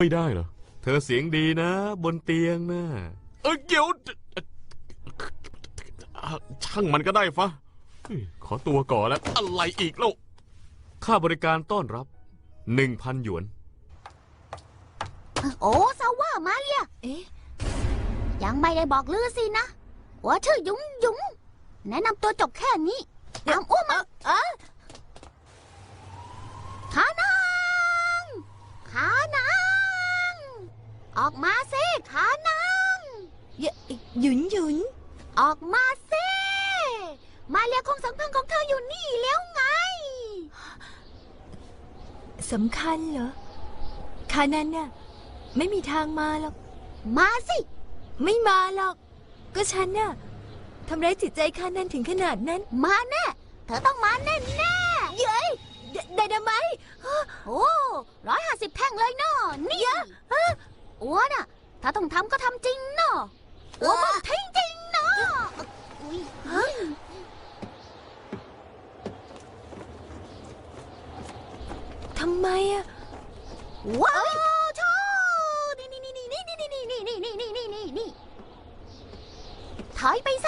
ไม่ได้เหรอ เธอเสียงดีนะ บนเตียงนะเอ้ยเดี๋ยวช่างมันก็ได้ฟะเฮ้ยขอตัวก่อนแล้ว อะไรอีกแล้วค่าบริการต้อนรับหนึ่งพันหยวน โอ้ซาว่ามาเรียเอ๊ะยังไม่ได้บอกลือสินะว่าชื่อยุงยุงแนะนำตัวจบแค่นี้ตามอ้วมาเออขานังขานังออกมาสิขานัง หยหยุนหยุน ออกมาสิมาเรียคงสำคัญของเธออยู่นี่แล้วไง สำคัญเหรอคานันน่ะไม่มีทางมาหรอก มาสิ ไม่มาหรอก ก็ฉันน่ะทำร้ายจิตใจคานันถึงขนาดนั้น มาแน่ เธอต้องมาแน่แน่เย้ยไดไดนาไมต์ๆโอ้ร้อยห้าสิบแท่งเลยเนาะนี่อ้วนอะ ถ้าต้องทำก็ทำจริงเนาะอ้วนบอกทิ้งจริงเนาะ ทำไมอะว้าวโชนี่นี่นี่นี่นี่นี่นี่นี่นี่นี่นี่นี่นี่ถอยไปซะ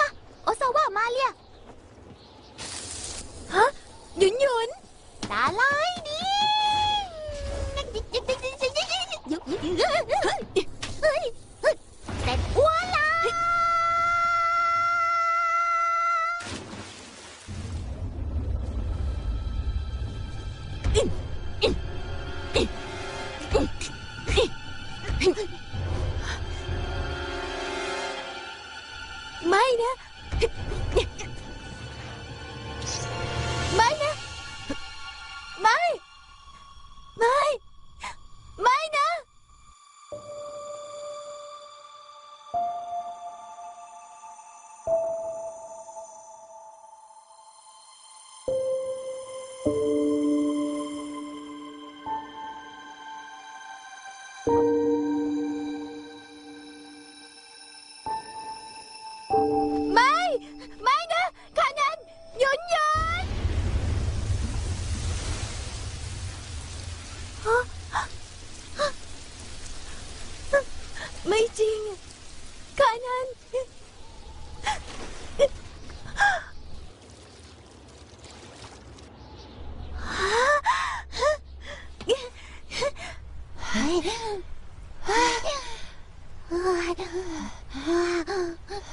ไม่นะ ไม่นะ ไม่ ไม่ ไม่จริงคานัน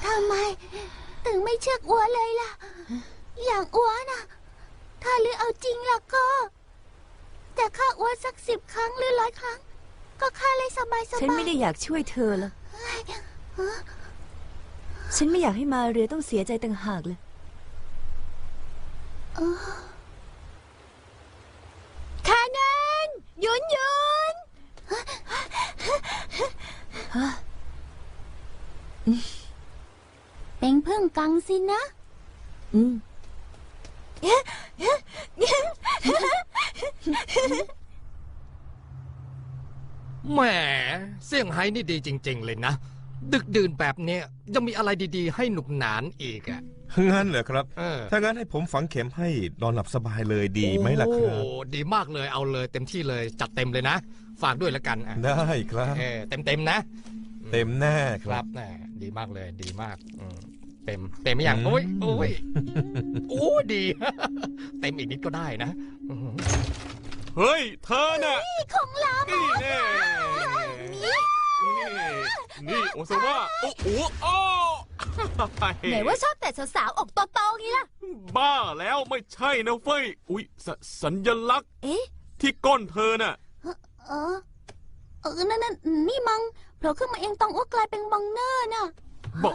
ทำไม ถึงไม่เชื่ออ้วเลยล่ะ อย่างอ้วน่ะ ถ้าลือเอาจริงล่ะก็ แต่ข้าอ้วสักสิบครั้งหรือร้อยครั้ง ก็ข้าเลยสบายสฉันบาไม่ยได้อยากช่วยเธอหรอกฉันไม่อยากให้มาเรียต้องเสียใจต่างหากเลย คานันหยุนหยุนฮะเป็นพึ่งกังสินะ อืม แหมเซี่ยงไฮ้นี่ดีจริง ๆ เลยนะ ดึกดื่นแบบเนี้ยยังมีอะไรดีๆ ให้หนุกหนานอีกอะ งั้นเหรอครับ เออ ถ้างั้นให้ผมฝังเข็มให้นอนหลับสบายเลยดีไหมล่ะครับ โอ้ดีมากเลยเอาเลยเต็มที่เลยจัดเต็มเลยนะ ฝากด้วยละกันอะได้ครับ เออเต็มเต็มๆนะ เต็มแน่คครัรับ บแหมดีมากเลยดีมากอืมเต็ม เต็มไหมยังอืม โอ้ยโอ้ยโอ้ดี เต็มอีกนิดก็ได้นะอืม เฮ้ย เธอน่ะของเรานี่แน่นี่นี่โอซาว่าโอ้โหโอ้ไหนว่าชอบแต่สาวๆอกโตๆงี้ล่ะ บ้าแล้วไม่ใช่นะเฟ้ย อุ๊ยสสัญลักษณ์เอ๊ะที่ก้นเธอน่ะ เออ เออ นั่นนั่นนี่มังโผล่ขึ้นมาเองต้องอ้วกกลายเป็นบองเนอร์น่ะบ่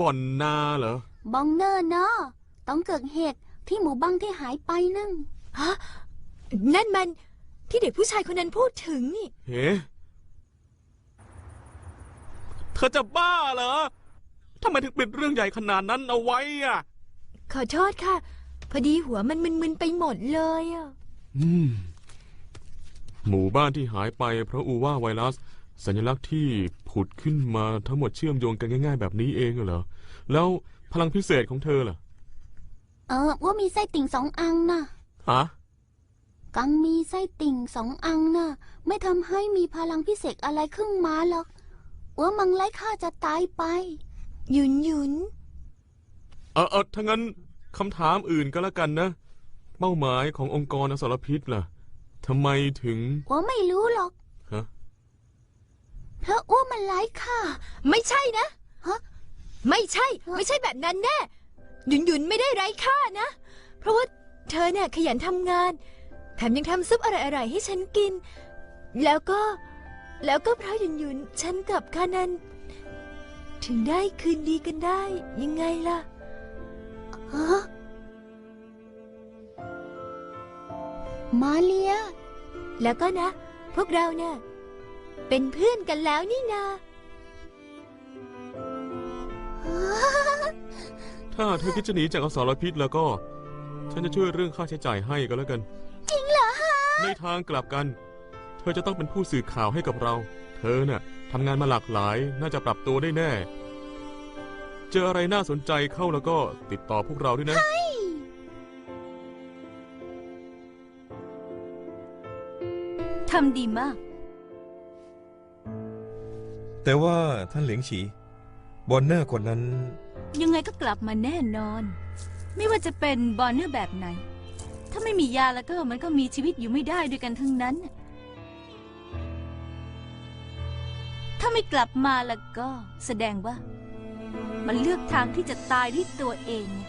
บ่อนนาเหรอ บองเนอร์เนาะต้องเกิดเหตุที่หมู่บ้างที่หายไปนั่นฮะนั่นมัน ที่เด็กผู้ชายคนนั้นพูดถึงนี่ เฮ้เธอจะบ้าเหรอทำไมถึงเป็นเรื่องใหญ่ขนาดนั้นเอาไว้อะ ขอโทษค่ะ พอดีหัวมันมึนๆไปหมดเลยอะ อืม หมู่บ้านที่หายไปเพราะอูว่าไวรัส สัญลักษณ์ที่ผุดขึ้นมาทั้งหมดเชื่อมโยงกันง่าย ๆ แบบนี้เองเหรอ แล้วพลังพิเศษของเธอล่ะ เออว่ามีไส้ติ่งสองอันน่ะฮะ กังมีไส้ติ่งสองอังน่ะ ไม่ทำให้มีพลังพิเศษอะไรขึ้นมาหรอกอัวมังไร้ค่าจะตายไป หยุนหยุนเออเออถ้างั้นคำถามอื่นก็แล้วกันนะ เป้าหมายขององค์กรอสรพิษล่ะทำไมถึงอัวไม่รู้หรอกฮะเพราะอ้วมันไร้ค่าไม่ใช่นะฮะไม่ใช่ ไม่ใช่แบบนั้นแน่หยุนหยุนไม่ได้ไร้ค่านะ เพราะว่าเธอเนี่ยขยันทำงาน แถมยังทำซุปอร่อยๆให้ฉันกิน แล้วก็ แล้วก็เพราะหยุนหยุนฉันกับคานัน ถึงได้คืนดีกันได้ ยังไงล่ะฮะมาเลีย แล้วก็นะ พวกเราเนี่ยเป็นเพื่อนกันแล้วนี่นาถ้าเธอคิดจะหนีจากอสรพิษแล้วก็ ฉันจะช่วยเรื่องค่าใช้จ่ายให้ก็แล้วกัน ในทางกลับกัน เธอจะต้องเป็นผู้สื่อข่าวให้กับเรา เธอน่ะทำงานมาหลากหลาย น่าจะปรับตัวได้แน่ เจออะไรน่าสนใจเข้าแล้วก็ติดต่อพวกเราด้วยนะ ทำดีมาก แต่ว่าท่านเหลียงฉี บอนเนอร์คนนั้น ยังไงก็กลับมาแน่นอน ไม่ว่าจะเป็นบอลเนอร์แบบไหน ถ้าไม่มียาแล้วก็มันก็มีชีวิตอยู่ไม่ได้ด้วยกันทั้งนั้น ถ้าไม่กลับมาแล้วก็แสดงว่า มันเลือกทางที่จะตายด้วยตัวเองไง